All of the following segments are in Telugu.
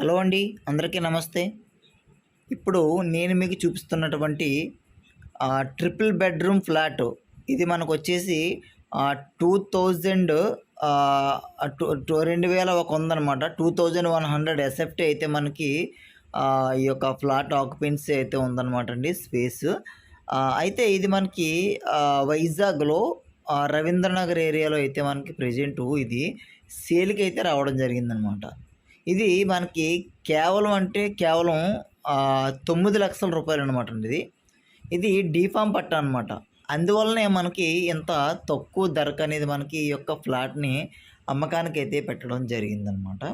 హలో అండి అందరికీ నమస్తే. ఇప్పుడు నేను మీకు చూపిస్తున్నటువంటి ట్రిపుల్ బెడ్రూమ్ ఫ్లాట్. ఇది మనకు వచ్చేసి టూ థౌజండ్ రెండు వేల ఒక ఉందనమాట two thousand one hundred SFT అయితే మనకి ఈ యొక్క ఫ్లాట్ ఆక్యుపెన్సీ అయితే ఉందన్నమాట అండి స్పేస్. అయితే ఇది మనకి వైజాగ్లో రవీంద్రనగర్ ఏరియాలో అయితే మనకి ప్రజెంట్ ఇది సేల్కి అయితే రావడం జరిగిందనమాట ఇది మనకి కేవలం అంటే కేవలం తొమ్మిది లక్షల రూపాయలు అనమాట అండి ఇది. ఇది డీఫామ్ పట్ట అనమాట అందువల్లనే మనకి ఇంత తక్కువ ధరకు అనేది మనకి ఈ యొక్క ఫ్లాట్ని అమ్మకానికి అయితే పెట్టడం జరిగిందనమాట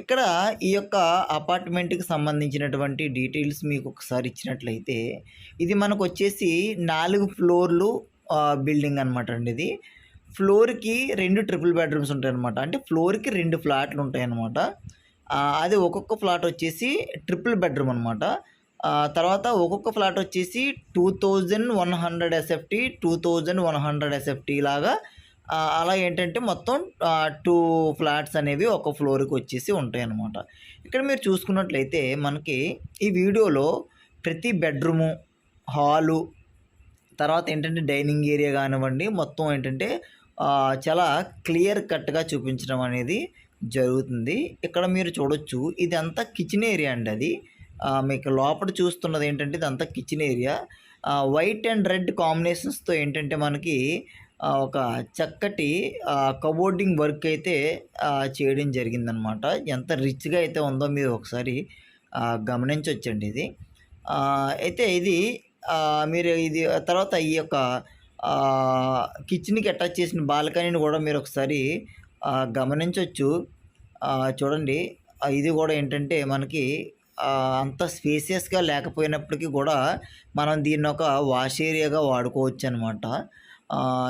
ఇక్కడ ఈ యొక్క అపార్ట్మెంట్కి సంబంధించినటువంటి డీటెయిల్స్ మీకు ఒకసారి ఇచ్చినట్లయితే ఇది మనకు వచ్చేసి నాలుగు ఫ్లోర్లు బిల్డింగ్ అనమాట అండి ఇది. ఫ్లోర్కి రెండు ట్రిపుల్ బెడ్రూమ్స్ ఉంటాయి అనమాట అంటే ఫ్లోర్కి రెండు ఫ్లాట్లు ఉంటాయి అనమాట అది ఒక్కొక్క ఫ్లాట్ వచ్చేసి ట్రిపుల్ బెడ్రూమ్ అనమాట తర్వాత ఒక్కొక్క ఫ్లాట్ వచ్చేసి two thousand one hundred SFT two thousand one hundred SFT లాగా. అలా ఏంటంటే మొత్తం టూ ఫ్లాట్స్ అనేవి ఒక ఫ్లోర్కి వచ్చేసి ఉంటాయి అన్నమాట ఇక్కడ మీరు చూసుకున్నట్లయితే మనకి ఈ వీడియోలో ప్రతి బెడ్రూము హాలు తర్వాత ఏంటంటే డైనింగ్ ఏరియా కానివ్వండి మొత్తం ఏంటంటే చాలా క్లియర్ కట్గా చూపించడం అనేది జరుగుతుంది. ఇక్కడ మీరు చూడొచ్చు ఇది అంతా కిచెన్ ఏరియా అండి అది. మీకు లోపల చూస్తున్నది ఏంటంటే ఇదంతా kitchen area. White and red కాంబినేషన్స్తో ఏంటంటే మనకి ఒక చక్కటి కబోర్డింగ్ వర్క్ అయితే చేయడం జరిగిందనమాట. ఎంత రిచ్గా అయితే ఉందో మీరు ఒకసారి గమనించవచ్చండి ఇది. అయితే ఇది మీరు ఇది తర్వాత ఈ యొక్క కిచెన్కి అటాచ్ చేసిన బాల్కనీని కూడా మీరు ఒకసారి గమనించవచ్చు చూడండి ఇది కూడా ఏంటంటే మనకి అంత స్పేసియస్గా లేకపోయినప్పటికీ కూడా మనం దీన్ని ఒక వాష్ ఏరియాగా వాడుకోవచ్చు అనమాట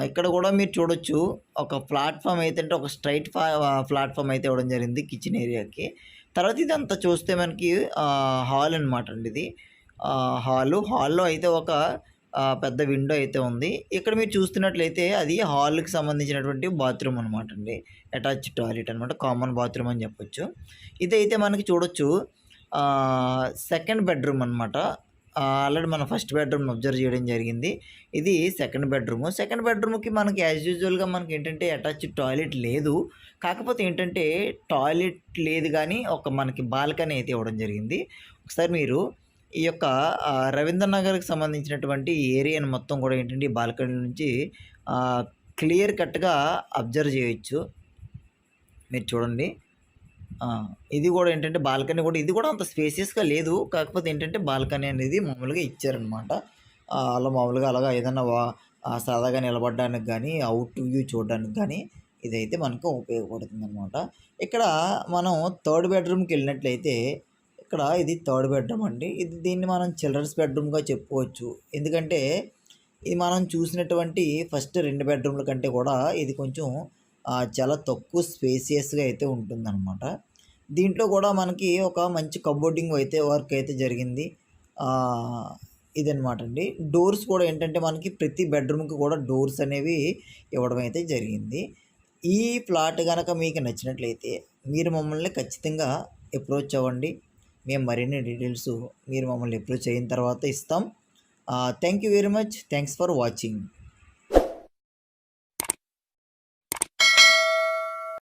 ఇక్కడ కూడా మీరు చూడొచ్చు ఒక ప్లాట్ఫామ్ అయితే అంటే ఒక స్ట్రైట్ ప్లాట్ఫామ్ అయితే ఇవ్వడం జరిగింది కిచెన్ ఏరియాకి తర్వాత ఇదంతా చూస్తే మనకి హాల్ అనమాట అండి ఇది. హాలు హాల్లో అయితే ఒక పెద్ద విండో అయితే ఉంది. ఇక్కడ మీరు చూస్తున్నట్లయితే అది హాల్కి సంబంధించినటువంటి బాత్రూమ్ అనమాట అండి. అటాచ్ టాయిలెట్ అనమాట కామన్ బాత్రూమ్ అని చెప్పొచ్చు. ఇదైతే మనకి చూడొచ్చు. సెకండ్ బెడ్రూమ్ అనమాట ఆల్రెడీ మనం ఫస్ట్ బెడ్రూమ్ అబ్జర్వ్ చేయడం జరిగింది. ఇది సెకండ్ బెడ్రూమ్. సెకండ్ బెడ్రూమ్కి మనకి యాజ్ యూజువల్గా మనకి ఏంటంటే అటాచ్ టాయిలెట్ లేదు. కాకపోతే ఏంటంటే టాయిలెట్ లేదు కానీ ఒక మనకి బాల్కనీ అయితే ఇవ్వడం జరిగింది. ఒకసారి మీరు ఈ యొక్క రవీంద్రనగర్కి సంబంధించినటువంటి ఏరియాను మొత్తం కూడా ఏంటంటే బాల్కనీ నుంచి క్లియర్ కట్గా అబ్జర్వ్ చేయొచ్చు. మీరు చూడండి. ఇది కూడా ఏంటంటే బాల్కనీ కూడా ఇది కూడా అంత స్పేసియస్గా లేదు. కాకపోతే ఏంటంటే బాల్కనీ అనేది మామూలుగా ఇచ్చారనమాట. అలా మామూలుగా అలాగా ఏదైనా వా నిలబడడానికి కానీ అవుట్ వ్యూ చూడడానికి కానీ ఇదైతే మనకు ఉపయోగపడుతుంది అనమాట ఇక్కడ మనం థర్డ్ బెడ్రూమ్కి వెళ్ళినట్లయితే ఇక్కడ ఇది థర్డ్ బెడ్రూమ్ అండి. ఇది దీన్ని మనం చిల్డ్రన్స్ బెడ్రూమ్గా చెప్పుకోవచ్చు. ఎందుకంటే ఇది మనం చూసినటువంటి ఫస్ట్ రెండు బెడ్రూమ్ల కంటే కూడా ఇది కొంచెం చాలా తక్కువ స్పేసియస్గా అయితే ఉంటుందన్నమాట. దీంట్లో కూడా మనకి ఒక మంచి కబోర్డింగ్ అయితే వర్క్ అయితే జరిగింది. ఇదనమాట ఇదన్నమాట అండి. డోర్స్ కూడా ఏంటంటే మనకి ప్రతి బెడ్రూమ్కి కూడా డోర్స్ అనేవి ఇవ్వడం అయితే జరిగింది. ఈ ఫ్లాట్ కనుక మీకు నచ్చినట్లయితే మీరు మమ్మల్ని ఖచ్చితంగా అప్రోచ్ అవ్వండి. మేము మరిన్ని డీటెయిల్స్ మీరు మమ్మల్ని అప్రోచ్ అయిన తర్వాత ఇస్తాం. Thank you very much thanks for watching